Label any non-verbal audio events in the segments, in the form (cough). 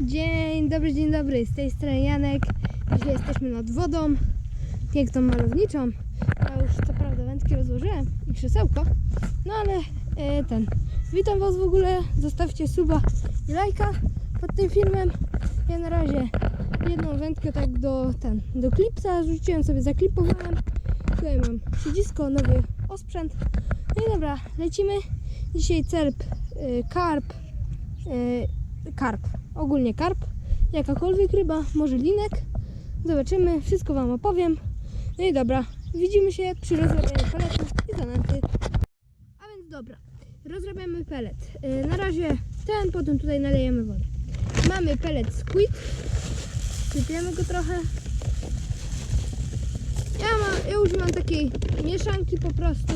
Dzień dobry, dzień dobry. Z tej strony Janek. Dzisiaj jesteśmy nad wodą. Piękną, malowniczą. Ja już co prawda wędki rozłożyłem i krzesełko. No ale e, ten. Witam Was w ogóle. Zostawcie suba i lajka pod tym filmem. Ja na razie jedną wędkę tak do ten, do klipsa rzuciłem sobie, zaklipowałem. Tutaj mam siedzisko, nowy osprzęt. No i dobra, lecimy. Dzisiaj cerb, y, karp, y, karp, ogólnie karp, jakakolwiek ryba, może linek. Zobaczymy, wszystko Wam opowiem. No i dobra, widzimy się przy rozrabianiu peletów i zanęty. A więc dobra, rozrabiamy pelet. Y, na razie ten, potem tutaj nalejemy wodę. Mamy pelet squid, sypiemy go trochę. Ja, ma, ja używam takiej mieszanki po prostu,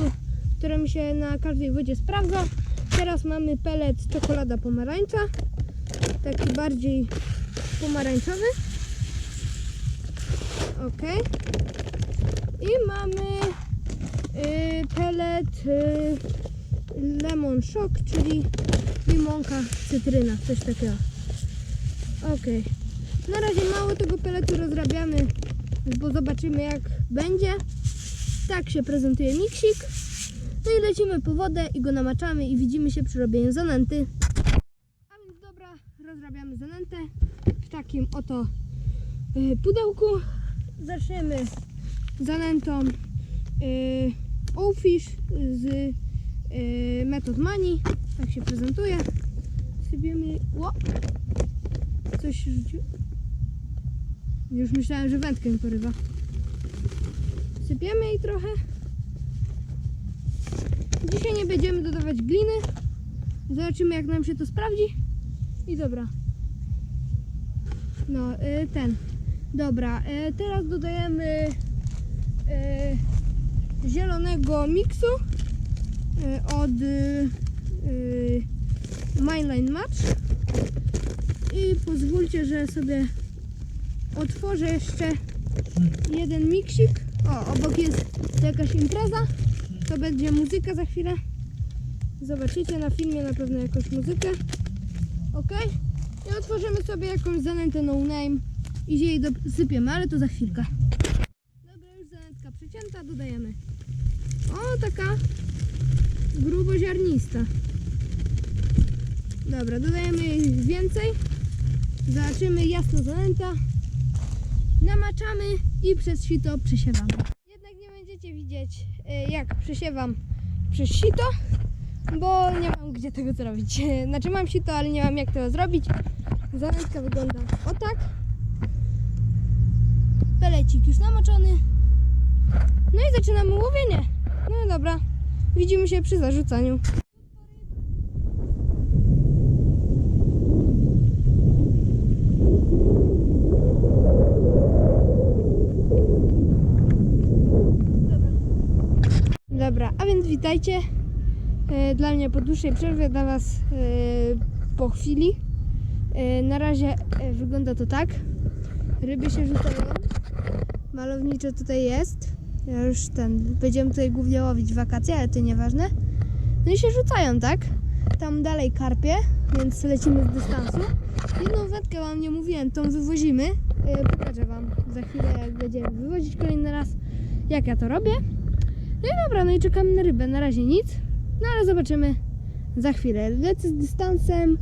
która mi się na każdej wodzie sprawdza. Teraz mamy pelet czekolada pomarańcza, taki bardziej pomarańczowy. Ok. I mamy y, pelet y, lemon shock, czyli limonka, cytryna, coś takiego. Ok. Na razie mało tego peletu rozrabiamy, bo zobaczymy jak będzie. Tak się prezentuje miksik. No i lecimy po wodę i go namaczamy i widzimy się przy robieniu zanęty. W takim oto y, pudełku. Zaczniemy zanętą y, Owfish z y, Method Money. Tak się prezentuje. Sypiemy... Ło! Coś się. Już myślałem, że wędkę porywa. Sypiemy jej trochę. Dzisiaj nie będziemy dodawać gliny. Zobaczymy jak nam się to sprawdzi. I dobra. No, y, ten. Dobra, y, teraz dodajemy y, zielonego miksu od Myline Match. I pozwólcie, że sobie otworzę jeszcze jeden miksik. O, obok jest jakaś impreza. To będzie muzyka za chwilę. Zobaczycie na filmie na pewno jakąś muzykę. Ok? Otworzymy sobie jakąś zanętę no name i jej dosypiemy, ale to za chwilkę. Dobra, już zanętka przecięta, dodajemy. O, taka gruboziarnista. Dobra, dodajemy jej więcej. Zobaczymy jasno zanęta. Namaczamy i przez sito przesiewamy. Jednak nie będziecie widzieć y, jak przesiewam przez sito, bo nie mam gdzie tego zrobić. (laughs) Znaczy mam sito, ale nie mam jak tego zrobić. Zanętka wygląda o tak. Pelecik już namoczony. No i zaczynamy łowienie. No dobra, widzimy się przy zarzucaniu. Dobra, a więc witajcie. E, Dla mnie po dłuższej przerwie, dla Was e, po chwili. E, Na razie wygląda to tak. Ryby się rzucają. Malowniczo tutaj jest. Ja już ten, będziemy tutaj głównie łowić wakacje, ale to nieważne. No i się rzucają, tak? Tam dalej karpie, więc lecimy z dystansu. Jedną wędkę Wam nie mówiłem, tą wywozimy. Pokażę Wam za chwilę, jak będziemy wywozić kolejny raz, jak ja to robię. No i dobra, no i czekam na rybę. Na razie nic, no ale zobaczymy za chwilę. Lecę z dystansem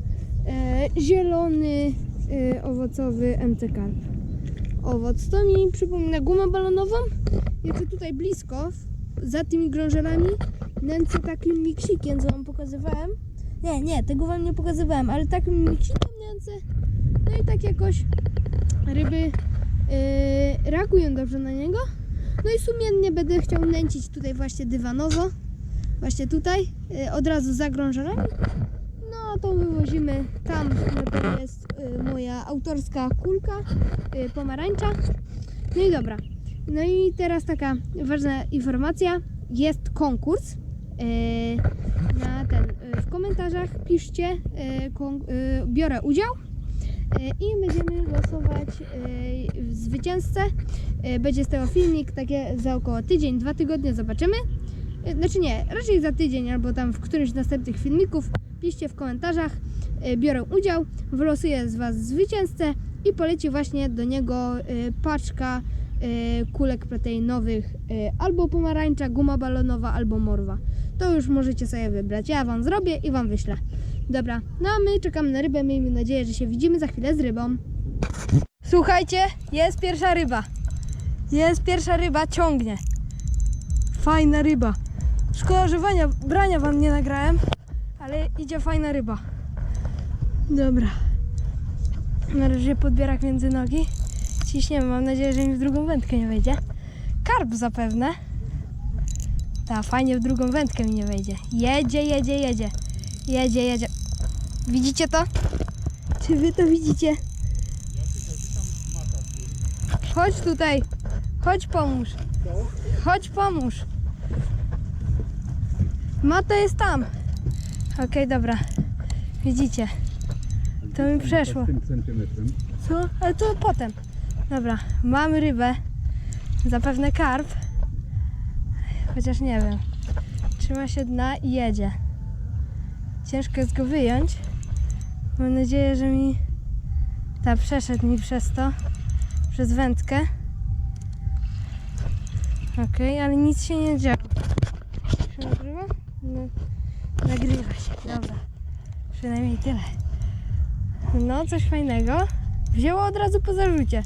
e, zielony, e, owocowy MC Carp. Owoc. To mi przypomina gumę balonową. Jeszcze tutaj blisko, za tymi grążelami, nęcę takim miksikiem, co wam pokazywałem. Nie, nie, tego wam nie pokazywałem, ale takim miksikiem nęcę. No i tak jakoś ryby e, reagują dobrze na niego. No i sumiennie będę chciał nęcić tutaj właśnie dywanowo. Właśnie tutaj, y, od razu za. No to wywozimy tam, to jest y, moja autorska kulka y, pomarańcza. No i dobra. No i teraz taka ważna informacja. Jest konkurs. Na ten, w komentarzach piszcie, biorę udział i będziemy losować zwycięzcę. Będzie z tego filmik takie za około tydzień, dwa tygodnie, zobaczymy. Y, Znaczy nie, raczej za tydzień albo tam w którymś z następnych filmików. Piszcie w komentarzach e, biorą udział, wylosuje z Was zwycięzcę i poleci właśnie do niego e, paczka kulek proteinowych albo pomarańcza, guma balonowa, albo morwa. To już możecie sobie wybrać. Ja Wam zrobię i Wam wyślę. Dobra, no a my czekamy na rybę. Miejmy nadzieję, że się widzimy za chwilę z rybą. Słuchajcie, jest pierwsza ryba. Jest pierwsza ryba, ciągnie. Fajna ryba. Szkoda, że wania, brania Wam nie nagrałem, ale idzie fajna ryba. Dobra. Na razie podbierak między nogi. Ciśniemy, mam nadzieję, że mi w drugą wędkę nie wejdzie. Karp zapewne. Ta, fajnie w drugą wędkę mi nie wejdzie. Jedzie, jedzie, jedzie. Jedzie, jedzie. Widzicie to? Czy wy to widzicie? Chodź tutaj. Chodź pomóż. Chodź pomóż. Mata jest tam. Okej, dobra. Widzicie. To mi przeszło. Tym centymetrem. Co? Ale to potem. Dobra, mamy rybę. Zapewne karp. Chociaż nie wiem. Trzyma się dna i jedzie. Ciężko jest go wyjąć. Mam nadzieję, że mi ta przeszedł mi przez to, przez wędkę. Okej, ale nic się nie działo. Się nagrywa? No, nagrywa się, dobra. Przynajmniej tyle. No, coś fajnego. Wzięło od razu po zarzucie.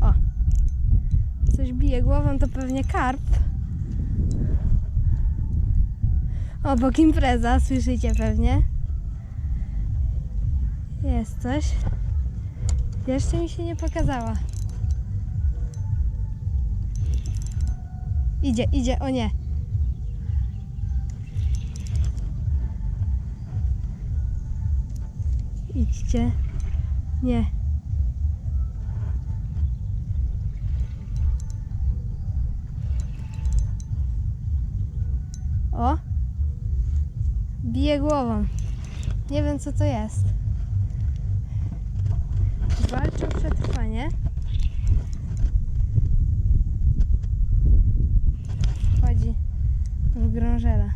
O. Coś bije głową, to pewnie karp. Obok impreza, słyszycie pewnie. Jest coś. Jeszcze mi się nie pokazała. Idzie, idzie, o nie. Idźcie. Nie. O! Bije głową. Nie wiem co to jest. Walczy o przetrwanie. Wchodzi w grążela.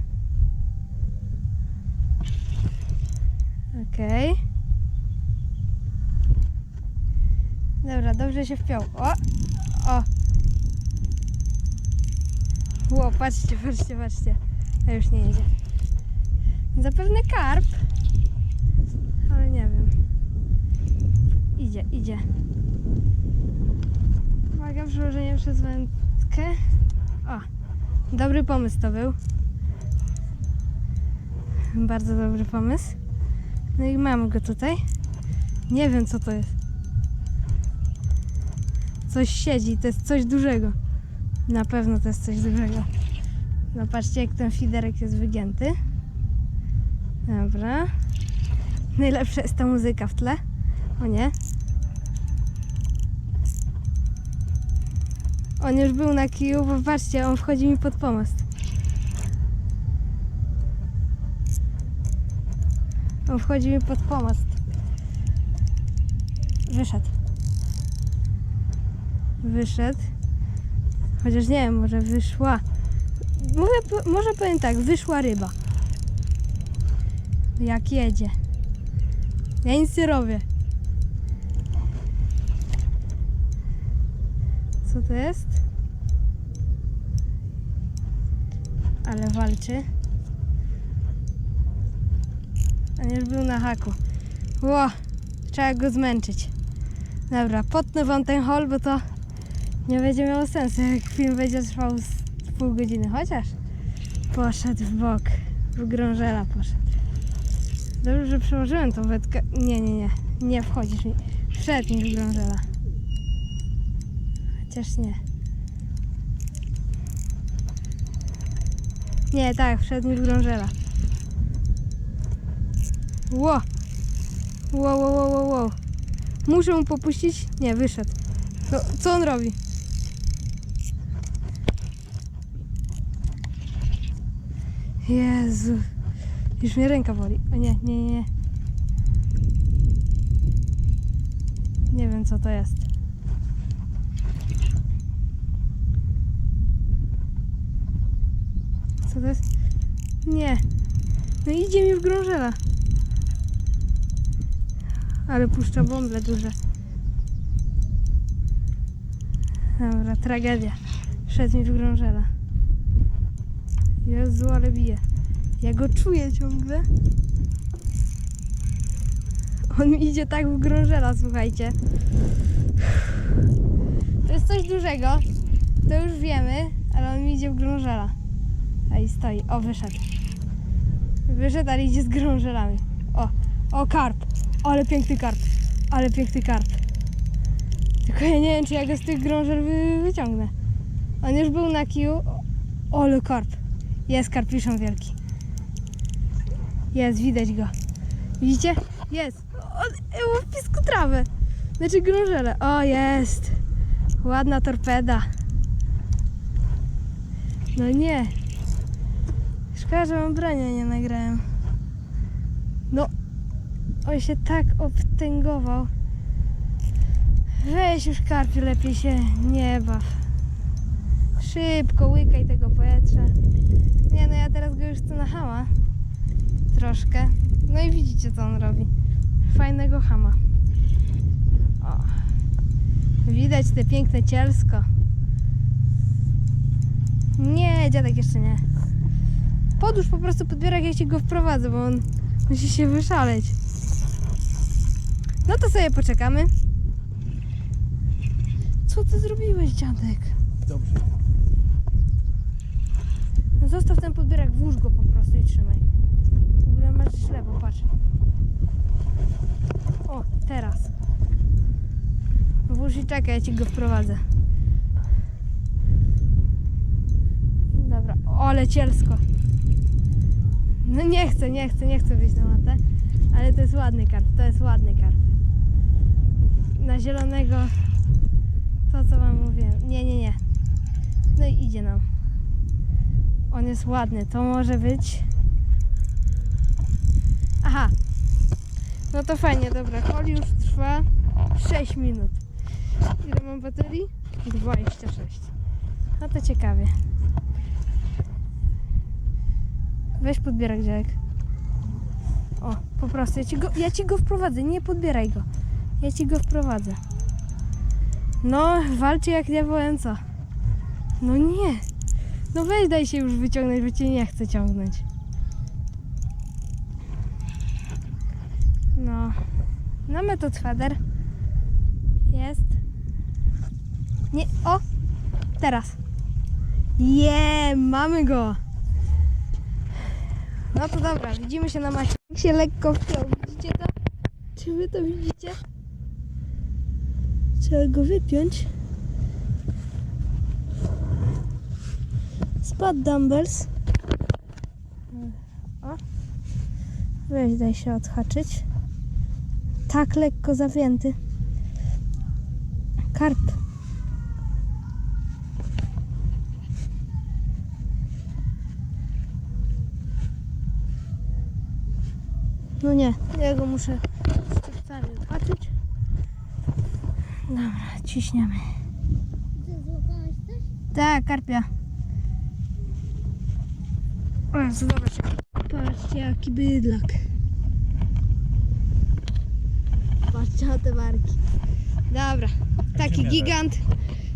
Okej. Dobra, dobrze się wpiął. O! O! Ło, patrzcie, patrzcie, patrzcie. A już nie jedzie. Zapewne karp. Ale nie wiem. Idzie, idzie. Uwaga, przełożenie przez wędkę. O! Dobry pomysł to był. Bardzo dobry pomysł. No i mamy go tutaj. Nie wiem co to jest. Coś siedzi, to jest coś dużego. Na pewno to jest coś dużego. No patrzcie jak ten fiderek jest wygięty. Dobra. Najlepsza jest ta muzyka w tle. O nie. On już był na kiju, bo patrzcie, on wchodzi mi pod pomost. On wchodzi mi pod pomost. Wyszedł. Wyszedł. Chociaż nie wiem, może wyszła. Mówię, może powiem tak, wyszła ryba. Jak jedzie. Ja nic nie robię. Co to jest? Ale walczy. On już był na haku. Ło, trzeba go zmęczyć. Dobra, potnę wam ten hol, bo to nie będzie miało sensu, jak film będzie trwał z pół godziny. Chociaż poszedł w bok, w grążela poszedł. Dobrze, że przełożyłem tą wędkę. Nie, nie, nie. Nie wchodzisz mi. Wszedł mi w grążela. Chociaż nie. Nie, tak, wszedł mi w grążela. Ło! Ło, ło, ło, ło. Muszę mu popuścić? Nie, wyszedł. Co on robi? Jezu. Już mnie ręka boli. O nie, nie, nie, nie. Wiem co to jest. Co to jest? Nie. No idzie mi w grążela. Ale puszcza bąble duże. Dobra, tragedia. Szedł mi w grążela. Jezu, ale bije. Ja go czuję ciągle. On mi idzie tak w grążela, słuchajcie. To jest coś dużego. To już wiemy, ale on mi idzie w grążela. A i stoi. O, wyszedł. Wyszedł, ale idzie z grążelami. O, o, karp. Ale piękny karp. Ale piękny karp. Tylko ja nie wiem, czy ja go z tych grążel wy, wyciągnę. On już był na kiju. O, ale karp. Jest karpiszon wielki. Jest, widać go. Widzicie? Jest. On e, w pisku trawę. Znaczy grążele. O, jest. Ładna torpeda. No nie. Szkoda, że mam brania nie nagrałem. No. On się tak obtęgował. Weź już karpiu, lepiej się nie baw. Szybko łykaj tego powietrza. Nie no, ja teraz go już chcę na. Troszkę. No i widzicie co on robi. Fajnego hama. O. Widać te piękne cielsko. Nie, dziadek jeszcze nie. Podłóż po prostu podbierak, jak ci go wprowadzę, bo on musi się wyszaleć. No to sobie poczekamy. Co ty zrobiłeś, dziadek? Dobrze. Zostaw ten podbierak, włóż go po prostu i trzymaj. W ogóle masz źle, bo patrz. O, teraz. Włóż i czekaj, ja ci go wprowadzę. Dobra, o, ale cielsko. No nie chcę, nie chcę, nie chcę wyjść na matę. Ale to jest ładny karp, to jest ładny karp. Na zielonego to co wam mówiłem. Nie, nie, nie. No i idzie nam. On jest ładny, to może być. Aha. No to fajnie, dobra. Call już trwa 6 minut. Ile mam baterii? 26. No to ciekawie. Weź podbierak działek. O, po prostu ja ci, go, ja ci go wprowadzę, nie podbieraj go. Ja ci go wprowadzę. No, walczy jak byłem co. No nie. No weź daj się już wyciągnąć, bo cię nie chcę ciągnąć. No. No metod feder. Jest. Nie. O! Teraz. Je, mamy go. No to dobra, widzimy się na macie. Jak się lekko wpiął, widzicie to? Czy wy to widzicie? Trzeba go wypiąć. Spad dumbbells. O. Weź daj się odhaczyć. Tak lekko zawięty. Karp. No nie, ja go muszę szczypcami odhaczyć. Dobra, ciśniemy. Tak, karpia. O zobaczcie. Patrzcie, jaki bydlak. Patrzcie na te barki. Dobra, taki gigant.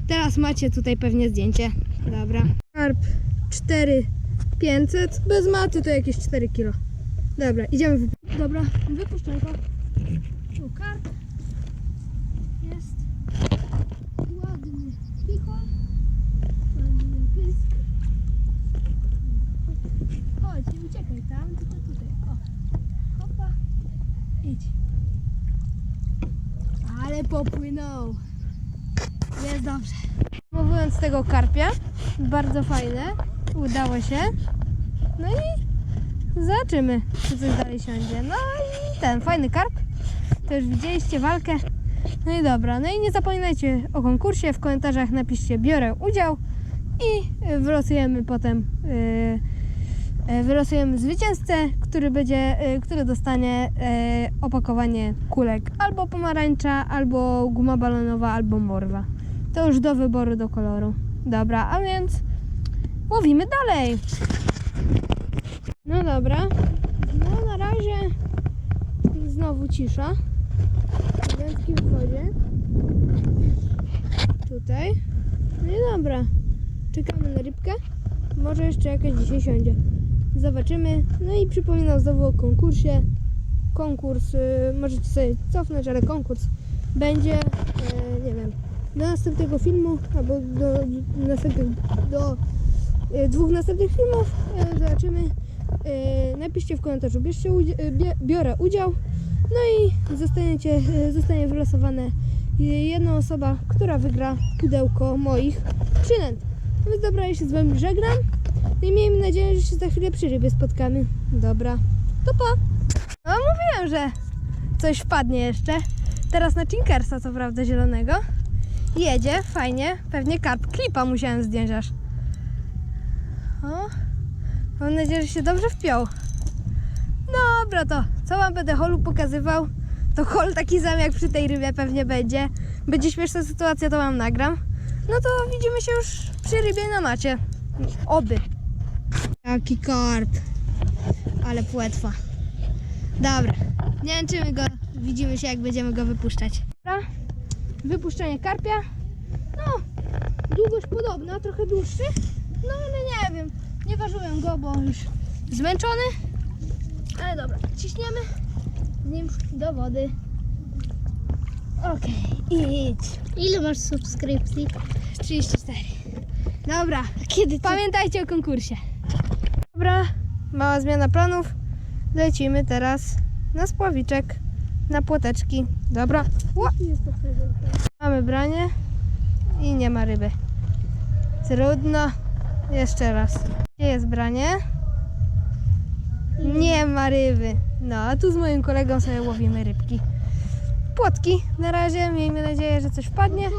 Teraz macie tutaj pewnie zdjęcie. Dobra. Karp 4500. Bez maty to jakieś 4 kilo. Dobra, idziemy. W... Dobra, wypuszczę go. Tu karp. Jest. Ładny. Picho. Ładny pysk. Chodź, nie uciekaj tam, tylko tutaj. O. Hopa. Idź. Ale popłynął. Jest dobrze. Mówiąc tego karpia, bardzo fajne. Udało się. No i zobaczymy, czy coś dalej siądzie. No i ten fajny karp. To już widzieliście walkę. No i dobra, no i nie zapominajcie o konkursie, w komentarzach napiszcie biorę udział i wylosujemy potem yy, E, wylosujemy zwycięzcę, który, będzie, e, który dostanie e, opakowanie kulek albo pomarańcza, albo guma balonowa, albo morwa. To już do wyboru, do koloru. Dobra, a więc łowimy dalej. No dobra. No na razie znowu cisza. W węskim wodzie. Tutaj. No i dobra. Czekamy na rybkę. Może jeszcze jakaś dzisiaj siądzie. Zobaczymy. No i przypominam znowu o konkursie. Konkurs, y, możecie sobie cofnąć, ale konkurs będzie, e, nie wiem, do następnego filmu, albo do następnych, do e, dwóch następnych filmów. Zobaczymy. Napiszcie w komentarzu, bierzcie bie, biorę udział. No i zostaniecie, zostanie wylosowane jedna osoba, która wygra pudełko moich przynęt. Więc dobra, ja się z wami żegnam. No i miejmy nadzieję, że się za chwilę przy rybie spotkamy. Dobra, to pa! No mówiłem, że coś wpadnie jeszcze. Teraz na Chinkersa, co prawda zielonego. Jedzie, fajnie. Pewnie karp. Klipa musiałem zdjąć aż. O, mam nadzieję, że się dobrze wpiął. Dobra, to co wam będę holu pokazywał? To hol taki sam jak przy tej rybie pewnie będzie. Będzie śmieszna sytuacja, to wam nagram. No to widzimy się już przy rybie na macie. Oby. Jaki karp. Ale płetwa. Dobra, nie męczymy go. Widzimy się, jak będziemy go wypuszczać. Dobra, wypuszczenie karpia. No, długość podobna, trochę dłuższy. No, ale nie wiem. Nie ważyłem go, bo już zmęczony. Ale dobra, ciśniemy z nim do wody. Okej, idź. Ile masz subskrypcji? 34. Dobra, Kiedy ty? pamiętajcie o konkursie. Dobra, mała zmiana planów. Lecimy teraz na spławiczek, na płoteczki. Dobra, prezent. mamy branie i nie ma ryby. Trudno. Jeszcze raz. Gdzie jest branie? Nie ma ryby. No, a tu z moim kolegą sobie łowimy rybki. Płotki na razie, miejmy nadzieję, że coś wpadnie.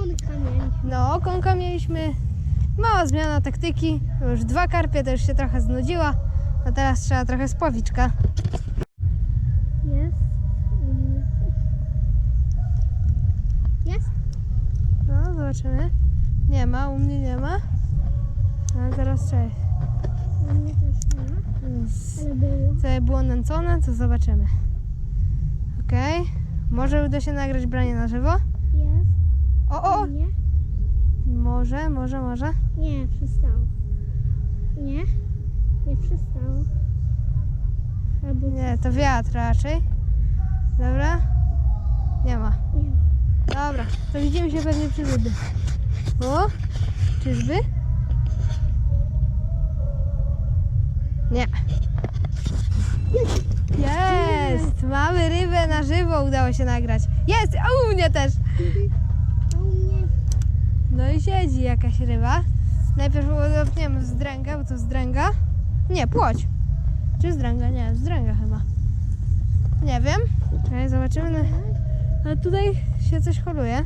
No, okonka mieliśmy. Mała zmiana taktyki. Już dwa karpie to już się trochę znudziła. A teraz trzeba trochę spławiczka. Jest. Jest? No, zobaczymy. Nie ma, u mnie nie ma. Ale zaraz cześć. U mnie też nie ma, ale było. Co było nęcone, to zobaczymy. Okej. Może uda się nagrać branie na żywo? Jest. O, o! Nie? Może, może, może. Nie, przestało. Nie? Nie przestało. Albo Nie, to wiatr raczej. Dobra. Nie ma. nie. Dobra, to widzimy się pewnie przy rybie. O, czyżby? Nie. Jest! Mamy rybę na żywo, udało się nagrać. Jest! A u mnie też! A u mnie No i siedzi jakaś ryba. Najpierw udopniemy wzdręgę, bo to wzdręga. Nie, płoć. Czy wzdręga? Nie, wzdręga chyba. Nie wiem. Czekaj, zobaczymy. Ale tutaj się coś holuje.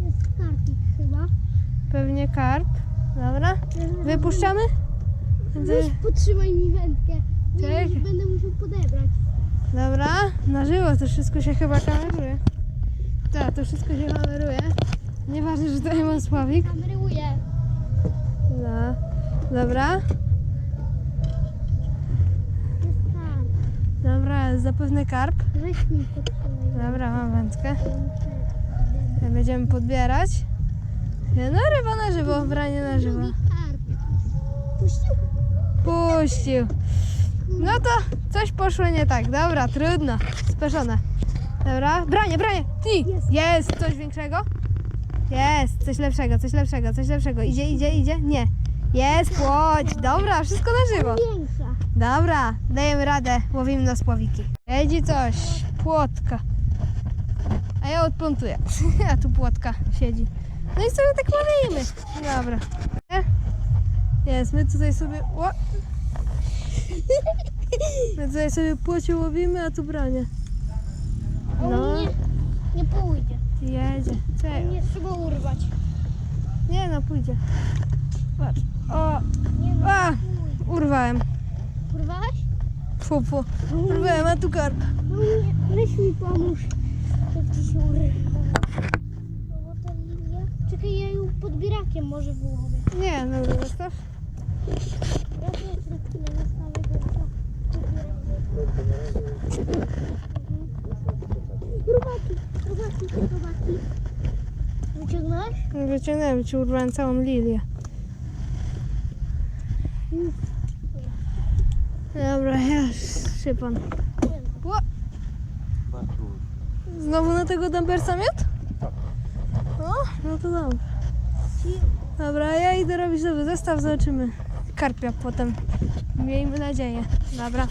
jest karpik chyba. Pewnie karp. Dobra. Wypuszczamy? Weź potrzymaj mi wędkę. Nie, będę musiał podebrać. Dobra. Na żywo to wszystko się chyba kameruje. Tak, to wszystko się kameruje. Nieważne, że to nie ma sławik. Dobra. Dobra, zapewne karp. Dobra, mam wędkę. Będziemy podbierać. No ryba na żywo, branie na żywo. Puścił. Puścił. No to coś poszło nie tak. Dobra, trudno. Speszone. Dobra, branie, branie. Ty. Jest coś większego? Jest, coś lepszego, coś lepszego, coś lepszego. Idzie, idzie, idzie? Nie. Jest płoć. Dobra, wszystko na żywo. Większa. Dobra, dajemy radę, łowimy na spławiki. Jedzie coś, płotka. A ja odplątuję. (laughs) A tu płotka siedzi. No i sobie tak łowimy. Dobra. Jest, my tutaj sobie... O! My tutaj sobie płocie łowimy, a tu branie. No. nie pójdzie. Jedzie. Czekaj. mnie trzeba urwać. Nie no, pójdzie. Patrz. O! No, A! Urwałem. Urwałeś? Fu, fu. Urwałem, a tu karp. No nie, weź mi pomóż. Jak ci się. Złota lilia. Czekaj, ja ją podbierakiem może wyłowię. Nie, no zostaw. Ja też na chwilę zostawię go za podbierakiem. Robaki, robaki, robaki. Wyciągnąłeś? Wyciągnąłem ci, urwałem całą lilię. Dobra, ja szypan. Ło! Znowu na tego dumpersa miód? O, no to dobrze. Dobra, ja idę robić nowy zestaw, zobaczymy karpia potem. Miejmy nadzieję. Dobra.